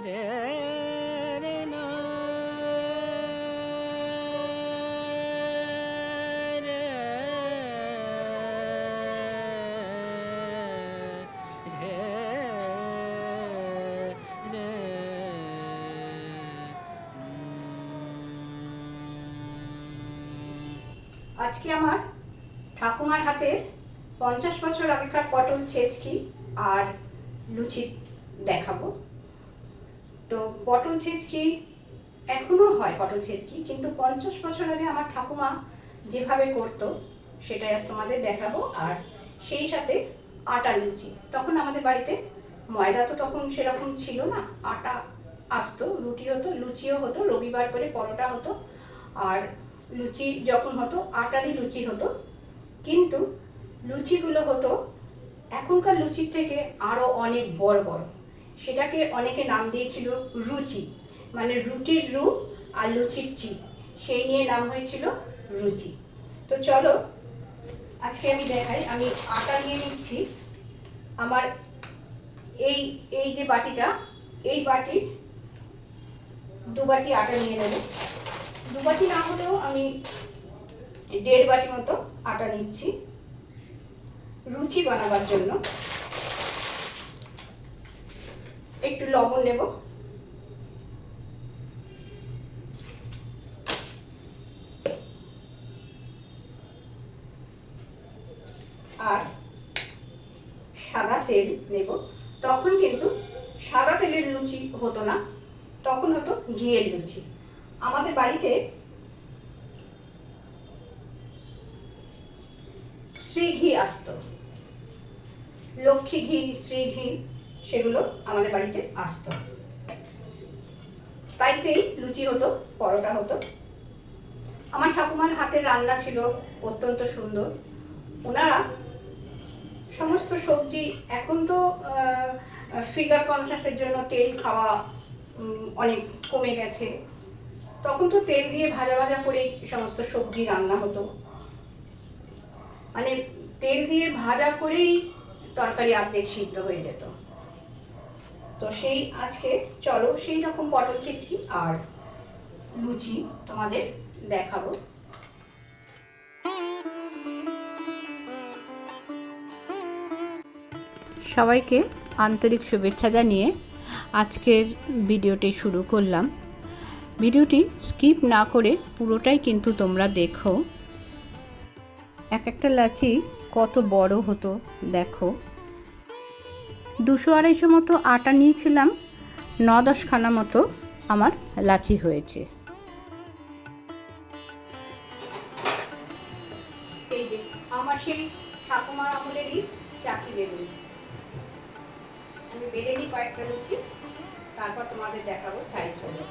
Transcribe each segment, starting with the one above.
আজকে আমার ঠাকুমার হাতে পঞ্চাশ বছর আগেকার পটল ছেচকি আর লুচি দেখাবো। তো পটল ছেচকি এখনও হয় পটল ছেচকি কিন্তু পঞ্চাশ বছর আগে আমার ঠাকুমা যেভাবে করতো, সেটাই আজ তোমাদের দেখাবো। আর সেই সাথে আটা লুচি। তখন আমাদের বাড়িতে ময়দা তো তখন সেরকম ছিল না। আটা আসতো, রুটি হতো, লুচিও হতো, রবিবার করে পরোটা হতো। আর লুচি যখন হতো, আটারই লুচি হতো। কিন্তু লুচিগুলো হতো, এখনকার লুচির থেকে আরও অনেক বড় বড়। সেটাকে অনেকে নাম দিয়েছিল রুচি। মানে রুটির রু আর লুচির চি। সেই নিয়ে নাম হয়েছিল রুচি। তো চলো, আজকে আমি দেখাই, আমি আটা নিয়ে নিচ্ছি। আমার এই এই যে বাটিটা, এই বাটির দু বাটি আটা নিয়ে নেব। দু বাটি না হলেও আমি দেড় বাটি মতো আটা নিচ্ছি। রুচি বানাবার জন্য। একটু লবণ নেব। আর সাদা তেল নেব। তখন কিন্তু সাদা তেলের লুচি হতো না, তখন হতো ঘিয়ের লুচি। আমাদের বাড়িতে শ্রী ঘি আসতো। লক্ষ্মী ঘি শ্রী ঘি সেগুলো আমাদের বাড়িতে আসতো। তাইতেই লুচি হতো, পরোটা হতো। আমার ঠাকুমার হাতের রান্না ছিল অত্যন্ত সুন্দর। ওনারা সমস্ত সবজি এখন তো ফিগার কনসাসের জন্য তেল খাওয়া অনেক কমে গেছে। তখন তো তেল দিয়ে ভাজা ভাজা করেই সমস্ত সবজি রান্না হতো। মানে তেল দিয়ে ভাজা করেই তরকারি আর্ধেক সিদ্ধ হয়ে যেত। তো সেই আজকে চলো সেই রকম পটল চিচকি আর লুচি তোমাদের দেখাবো। সবাইকে আন্তরিক শুভেচ্ছা জানিয়ে আজকের ভিডিওটি শুরু করলাম। ভিডিওটি স্কিপ না করে পুরোটাই কিন্তু তোমরা দেখো। এক একটা লাচি কত বড় হতো, দেখো। দুশো আড়াইশো মতো আটা নিয়েছিলাম ন দশখানা মতো আমার লাচি হয়েছে। আমি বেলে নিই কয়েকটা লুচি, তারপর তোমাদের দেখাবো সাইজ হলো।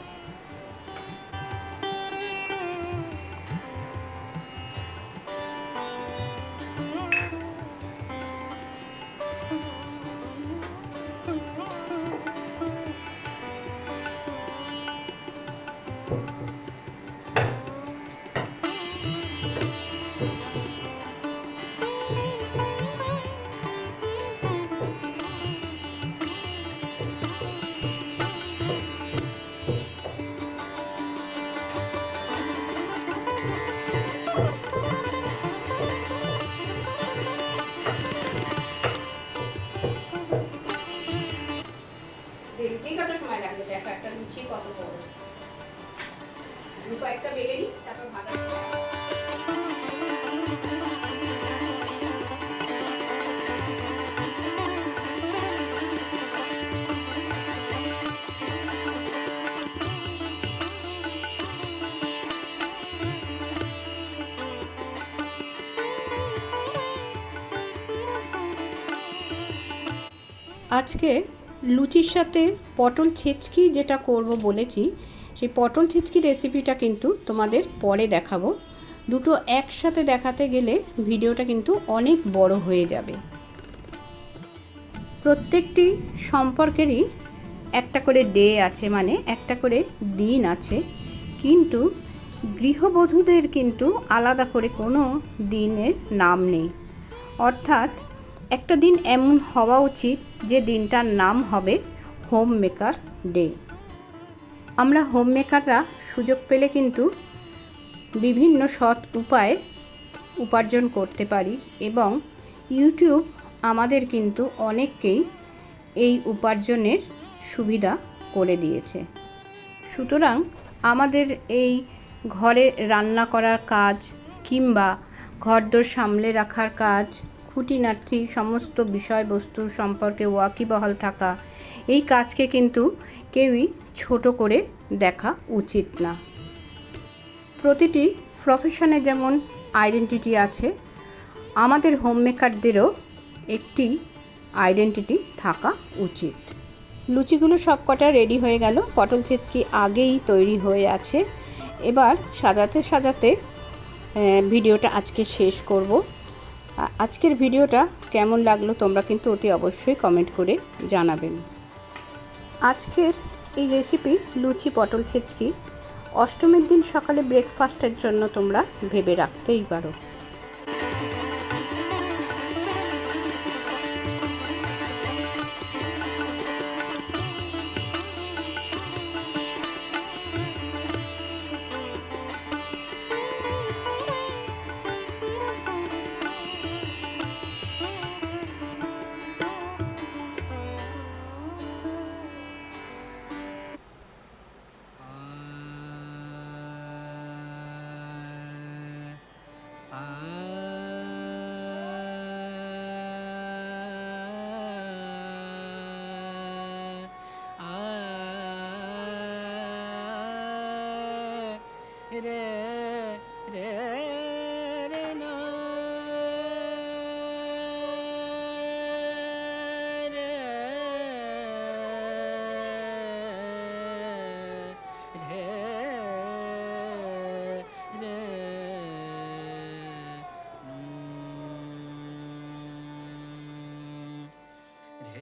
কত সময় লাগবে? দেখো একটা লুচি কত বড়? কয়েকটা বেলে নিই তারপর ভাজা আজকে লুচির সাথে পটল ছেচকি যেটা করব বলেছি, সেই পটল ছেচকি রেসিপিটা কিন্তু তোমাদের পরে দেখাবো। দুটো একসাথে দেখাতে গেলে ভিডিওটা কিন্তু অনেক বড় হয়ে যাবে। প্রত্যেকটি সম্পর্কেরই একটা করে ডে আছে মানে একটা করে দিন আছে। কিন্তু গৃহবধূদের কিন্তু আলাদা করে কোনো দিনের নাম নেই। অর্থাৎ একটা দিন এমন হওয়া উচিত যে দিনটার নাম হবে হোম মেকার ডে। আমরা হোম মেকাররা সুযোগ পেলে কিন্তু বিভিন্ন সৎ উপায়ে উপার্জন করতে পারি এবং ইউটিউব আমাদের কিন্তু অনেককেই এই উপার্জনের সুবিধা করে দিয়েছে। সুতরাং আমাদের এই ঘরে রান্না করার কাজ কিংবা ঘরদোর সামলে রাখার কাজ খুঁটিনাটি সমস্ত বিষয়বস্তু সম্পর্কে ওয়াকিবহাল থাকা। এই কাজকে কিন্তু কেউই ছোট করে দেখা উচিত না। প্রতিটি প্রফেশনে যেমন আইডেন্টিটি আছে, আমাদের হোম মেকারদেরও একটি আইডেন্টিটি থাকা উচিত। লুচিগুলো সব কটা রেডি হয়ে গেল। পটল ছেচকি আগেই তৈরি হয়ে আছে। এবার সাজাতে সাজাতে ভিডিওটা আজকে শেষ করব। আজকের ভিডিওটা কেমন লাগল তোমরা কিন্তু অতি অবশ্যই কমেন্ট করে জানাবেন। আজকের এই রেসিপি লুচি পটল ছেচকি অষ্টমীর দিন সকালে ব্রেকফাস্টের জন্য তোমরা ভেবে রাখতেই পারো। রে রে